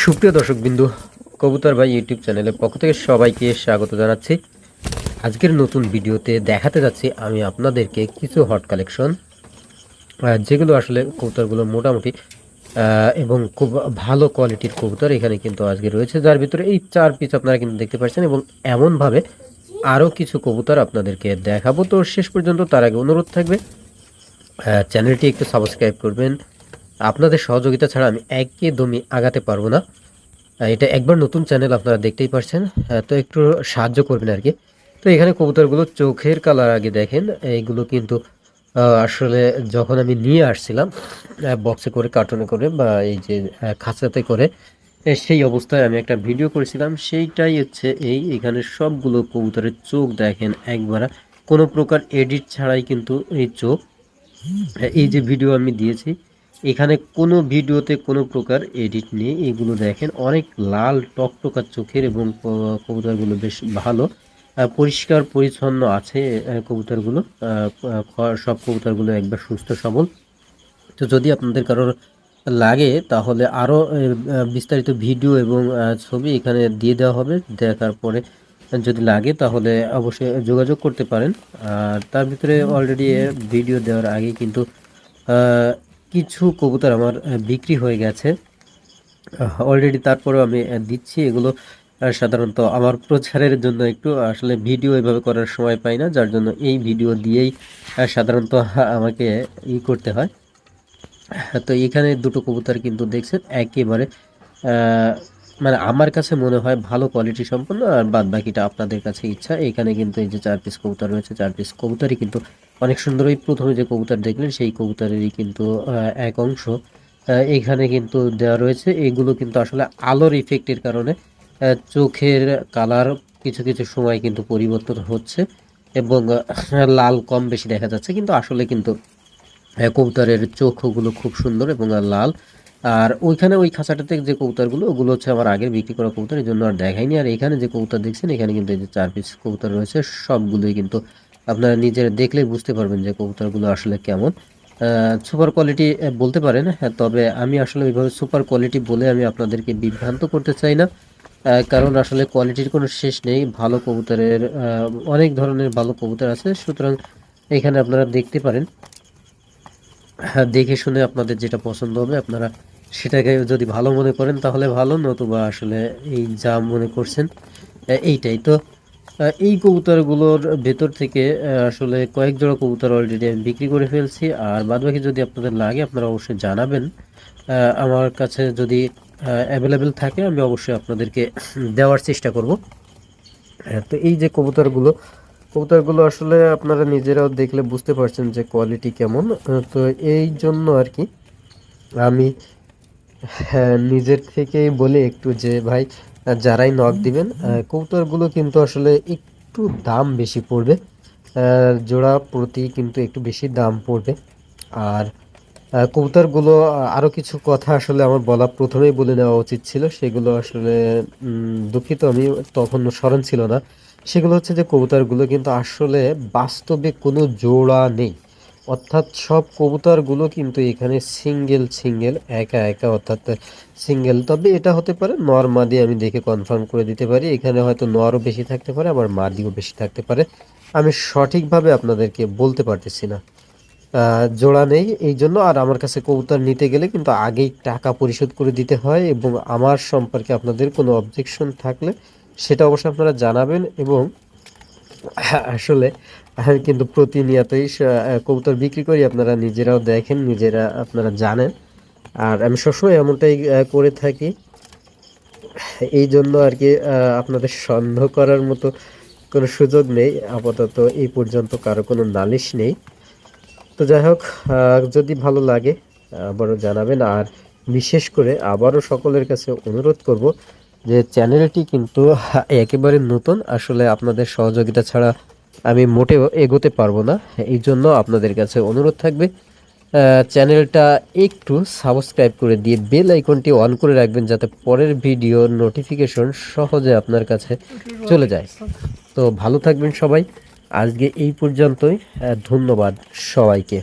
সুপ্রিয় দর্শক বিন্দু কবুতর ভাই ইউটিউব চ্যানেলের পক্ষ থেকে সবাইকে স্বাগত জানাচ্ছি। আজকের নতুন ভিডিওতে দেখাতে যাচ্ছি আমি আপনাদেরকে কিছু হট কালেকশন যেগুলো আসলে কবুতরগুলো মোটামুটি এবং খুব ভালো কোয়ালিটির কবুতর এখানে কিন্তু আজকে রয়েছে, যার ভিতরে এই চার পিস আপনারা কিন্তু দেখতে পাচ্ছেন এবং এমনভাবে আরও কিছু কবুতর আপনাদেরকে দেখাবো। তো শেষ পর্যন্ত তার আগে অনুরোধ থাকবে চ্যানেলটি একটু সাবস্ক্রাইব করবেন আপনাদের সহযোগিতা ছাড়া আমি একদমই আগাতে পারব না। এটা একবার নতুন চ্যানেল আপনারা দেখতেই পারছেন। তো একটু সাহায্য করবেন আর কি। তো এখানে কবুতরগুলো চোখের কালার আগে দেখেন। এইগুলো কিন্তু আসলে যখন আমি নিয়ে আসছিলাম বক্সে করে কার্টুনে করে বা এই যে খাঁচাতে করে সেই অবস্থায় আমি একটা ভিডিও করেছিলাম। সেইটাই হচ্ছে এই, এখানে সবগুলো কবুতরের চোখ দেখেন একবার। কোনো প্রকার এডিট ছাড়াই কিন্তু এই চোখ, এই যে ভিডিও আমি দিয়েছি এখানে কোনো ভিডিওতে কোনো প্রকার এডিট নেই। এগুলো দেখেন অনেক লাল টকটকা চোখের এবং কবুতরগুলো বেশ ভালো। পরিষ্কার পরিচ্ছন্ন আছে কবুতরগুলো। সব কবুতরগুলো একবার সুস্থ সবল। তো যদি আপনাদের কারোর লাগে তাহলে আরও বিস্তারিত ভিডিও এবং ছবি এখানে দিয়ে দেওয়া হবে। দেখার পরে যদি লাগে তাহলে অবশ্যই যোগাযোগ করতে পারেন। আর তার ভিতরে অলরেডি ভিডিও দেওয়ার আগে কিন্তু কিছু কবুতর আমার বিক্রি হয়ে গেছে। অলরেডি তারপরে আমি দিচ্ছি। এগুলো সাধারণত আমার প্রচারের জন্য একটু আসলে ভিডিও এভাবে করার সময় পাই না, যার জন্য এই ভিডিও দিয়েই সাধারণত আমাকে, ই করতে হয়। তো এখানে দুটো কবুতর কিন্তু দেখছেন, একেবারে মানে আমার কাছে মনে হয় ভালো কোয়ালিটি সম্পন্ন, আর বাদ বাকিটা আপনাদের কাছে ইচ্ছা। এখানে কিন্তু এই যে চার পিস কবুতর রয়েছে, চার পিস কবুতরই কিন্তু অনেক সুন্দর ওই প্রথমে যে কবুতর দেখলেন, সেই কবুতরেরই কিন্তু এক অংশ। এখানে কিন্তু দেওয়া রয়েছে, এগুলো কিন্তু আসলে আলোর ইফেক্টের কারণে চোখের কালার কিছু কিছু সময় কিন্তু পরিবর্তন হচ্ছে এবং লাল কম বেশি দেখা যাচ্ছে। কিন্তু আসলে কিন্তু কবুতরের চোখগুলো খুব সুন্দর এবং লাল। আর ওইখানে ওই খাঁচাটাতে যে কবুতরগুলো ওগুলো হচ্ছে আমার আগের বিক্রি করা কবুতর এই জন্য আর দেখাইনি। আর এখানে যে কবুতর দেখছেন এখানে কিন্তু এই যে চার পিস কবুতর রয়েছে সবগুলোই কিন্তু আপনারা নিজেরা দেখলেই বুঝতে পারবেন যে কবুতরগুলো আসলে কেমন। সুপার কোয়ালিটি বলতে পারেন হ্যাঁ, তবে আমি আসলে ওইভাবে সুপার কোয়ালিটি বলে আমি আপনাদেরকে বিভ্রান্ত করতে চাই না। কারণ আসলে কোয়ালিটির কোনো শেষ নেই ভালো কবুতরের অনেক ধরনের ভালো কবুতর আছে সুতরাং এখানে আপনারা দেখতে পারেন। হ্যাঁ দেখে শুনে আপনাদের যেটা পছন্দ হবে আপনারা সেটাকে যদি ভালো মনে করেন, তাহলে ভালো, নতুবা আসলে এই যা মনে করছেন এইটাই। তো এই কবুতরগুলোর ভেতর থেকে আসলে কয়েক জোড়া কবুতর অলরেডি আমি বিক্রি করে ফেলছি। আর বাদবাকি যদি আপনাদের লাগে, আপনারা অবশ্যই জানাবেন। আমার কাছে যদি অ্যাভেলেবেল থাকে, আমি অবশ্যই আপনাদেরকে দেওয়ার চেষ্টা করব। তো এই যে কবুতরগুলো কবুতরগুলো আসলে আপনারা নিজেরাও দেখলে বুঝতে পারছেন যে কোয়ালিটি কেমন। তো এই জন্য আর কি, আমি হ্যাঁ, নিজের থেকেই বলি একটু যে ভাই যারাই নক দিবেন আহ, কবুতরগুলো কিন্তু আসলে একটু দাম বেশি পড়বে জোড়া প্রতি কিন্তু একটু বেশি দাম পড়বে। আর কবুতরগুলো আহ, আরও কিছু কথা আসলে আমার বলা প্রথমেই বলে নেওয়া উচিত ছিল সেগুলো আসলে দুঃখিত আমি তখন স্মরণ ছিল না। সেগুলো হচ্ছে যে কবুতরগুলো কিন্তু আসলে বাস্তবে কোনো জোড়া নেই। অর্থাৎ সব কবুতরগুলো কিন্তু এখানে সিঙ্গেল সিঙ্গেল একা একা, অর্থাৎ সিঙ্গেল তবে এটা হতে পারে নর মাদি আমি দেখে কনফার্ম করে দিতে পারি। এখানে হয়তো নরও বেশি থাকতে পারে, আবার মাদিও বেশি থাকতে পারে। আমি সঠিকভাবে আপনাদেরকে বলতে পারতেছি না। জোড়া নেই এই জন্য। আর আমার কাছে কবুতর নিতে গেলে কিন্তু আগেই টাকা পরিশোধ করে দিতে হয় এবং আমার সম্পর্কে আপনাদের কোনো অবজেকশন থাকলে সেটা অবশ্যই আপনারা জানাবেন এবং আসলে আমি কিন্তু প্রতিনিয়তই কবুতর বিক্রি করি, আপনারা নিজেরাও দেখেন, নিজেরা আপনারা জানেন। আর আমি সবসময় এমনটাই করে থাকি, এই জন্য আর কি আপনাদের সন্দেহ করার মতো কোনো সুযোগ নেই। আপাতত এই পর্যন্ত কারও কোনো নালিশ নেই। তো যাই হোক যদি ভালো লাগে, আবারও জানাবেন। আর বিশেষ করে আবারও সকলের কাছে অনুরোধ করব যে, চ্যানেলটি কিন্তু একেবারে নতুন। আসলে আপনাদের সহযোগিতা ছাড়া আমি মোটেও এগোতে পারব না। এই জন্য আপনাদের কাছে অনুরোধ থাকবে চ্যানেলটা একটু সাবস্ক্রাইব করে দিয়ে বেল আইকনটি অন করে রাখবেন যাতে পরের ভিডিও নোটিফিকেশন সহজে আপনার কাছে চলে যায়। তো ভালো থাকবেন সবাই। আজকে এই পর্যন্তই ধন্যবাদ সবাইকে।